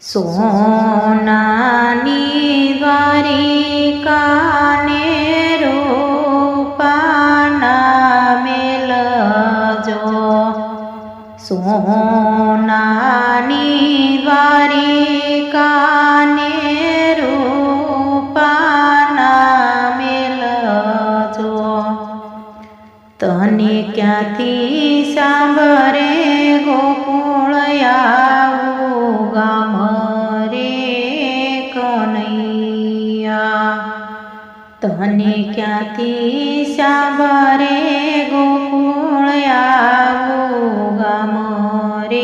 સોનાની દ્વારિકાને રૂપાના મેલજો સોનાની દ્વારિકાને રૂપાના મેલજો તને ક્યાંથી સાંભળે તને ક્યાંથી સાંભળે ગોકુળ આવું ગામ રે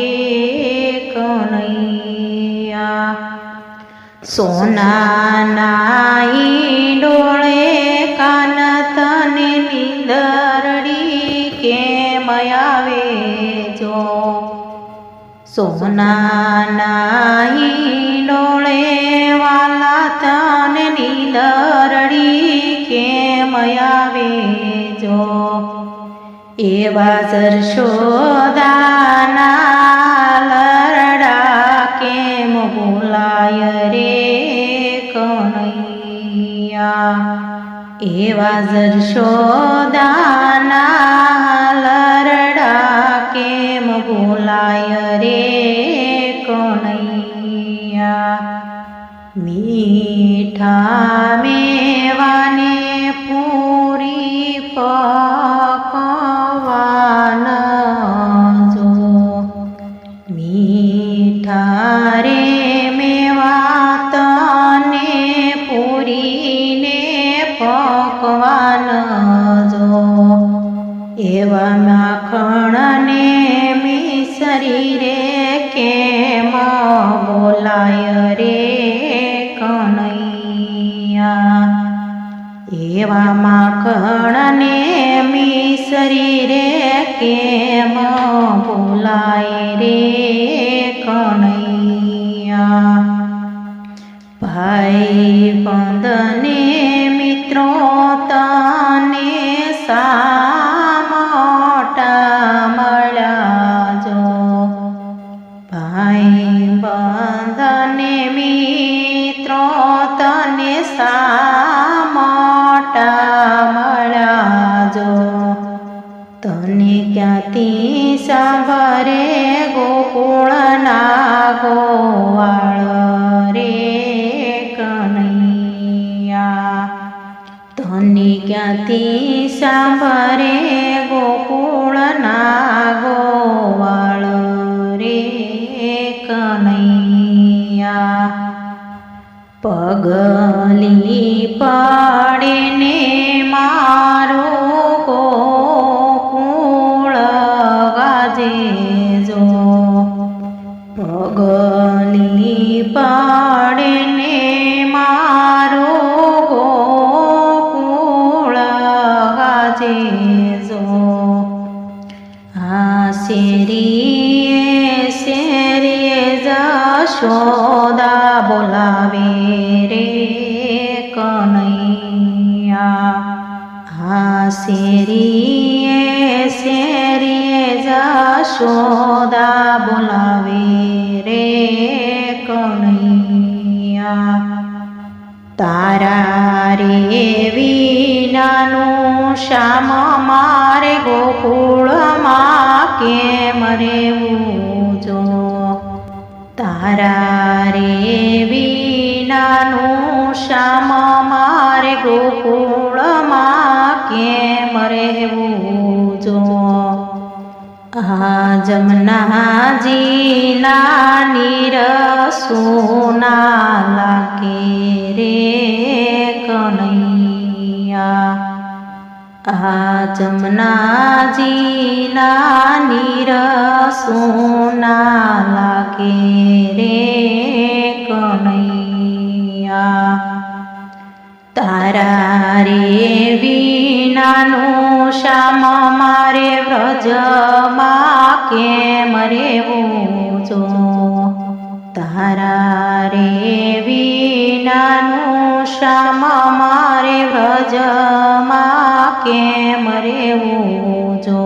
કનૈયા સોનાના ઈંડોળે કાન તને નીંદરડી કેમ આવે જો સોનાના ઈંડોળે જો એવા જરશોદાના લરડા કેમ બોલાય રે કનૈયા? એવા જરશોદાના લરડા કેમ બોલાય રે કનૈયા? મીઠા મેવાને પકવાન જો. એવા માખણને મિસરી રે કેમ બોલાય રે કનૈયા? એવા માખણને મિસરી રે કેમ બોલાય રે કનૈયા? ભાઈ બંધને મિત્રો તને સાંભરે ગોકુળના ગોવાળ રે કનૈયા. તને ક્યાંથી સાંભળે ગોકુળના ગોવાળ રે કનૈયા. પગલી પડે ને ગાજે જો આ શેરીએ શેરીએ જશોદા બોલાવે રે કનૈયા આ શેરીએ શેરીએ જશોદા બોલાવે રે કનૈયા તારા રે વિનાનું શ્યામ મારે ગોકુળમાં કેમ રેવું જો તારા રે વિનાનું શ્યામ મારે ગોકુળમાં કેમ રહેવું જો આ જમનાજીના નીર સોના લાગે આ જમનાજીના નીર સોના લાગે રે કનૈયા તારા રે વિનાનું શ્યામ મારે વ્રજમાં કેમ રેવું જો તારા કેમ રેવું જો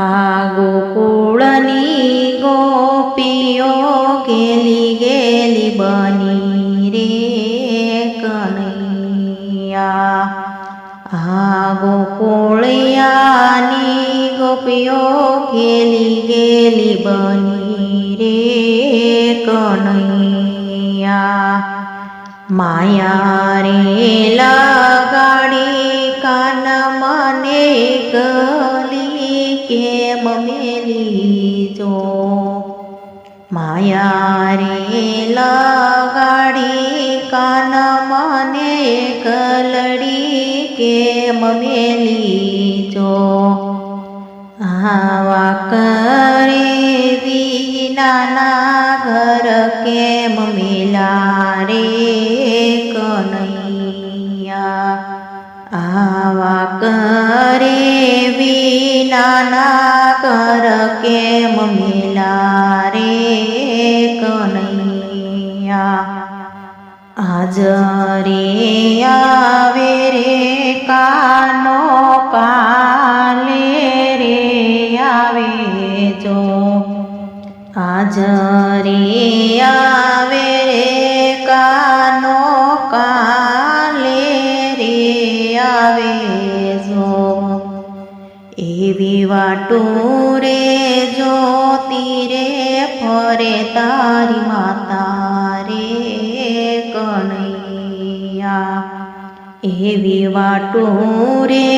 આ ગોકુળની ગોપીઓ ગેલી ગેલી બની રે કનૈયા. આ ગોકુળિયાની ગોપીઓ ગેલી ગેલી બની રે કનૈયા. માયા રે લગાડી કેમ મેલી જો માયા રે લગાડી કાન મને કલડી કેમ મેલી જો આવા કરે કેમ મેલા રે કનૈયા. આજ રે આવે રે કાનો પાલે રે આવે જો. આજ રે આવે રે કાનો કાલે રે આવે એવી વાટું રે જોતી રે, ફરે તારી માતા રે કનૈયા. એવી વાટું રે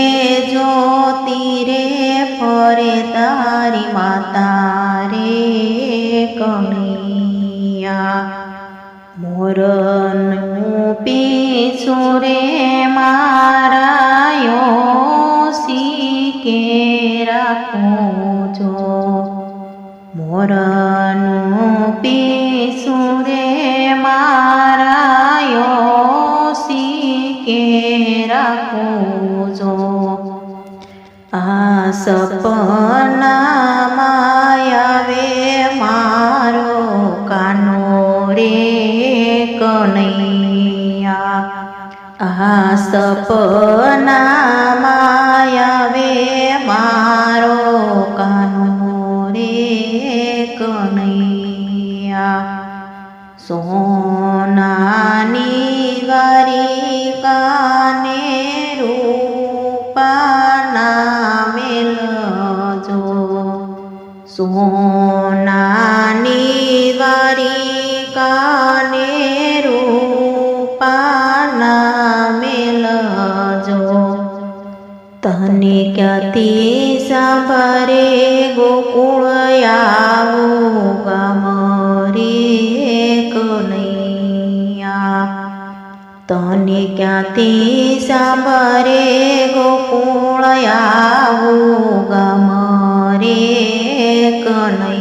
જોતી રે, ફરે તારી માતા રે કનૈયા. મોરનું પીછું રે મારાયો રાખું છો મોરનું પીછું રે મારાયો શીકે રાખું છો આ સપના માયાવે મારો કાનો રે કનૈયા. આ સપના આવે કનૈયા સોનાની વારી કાને રૂપાના મેલજો સોનાની વારી કાને રૂપાના મેલજો તને ક્યાંથી સાંભરે ગોકુળ આવું તને ક્યાંથી સાંભરે ગોકુળ આવું ગામ રે કનૈયા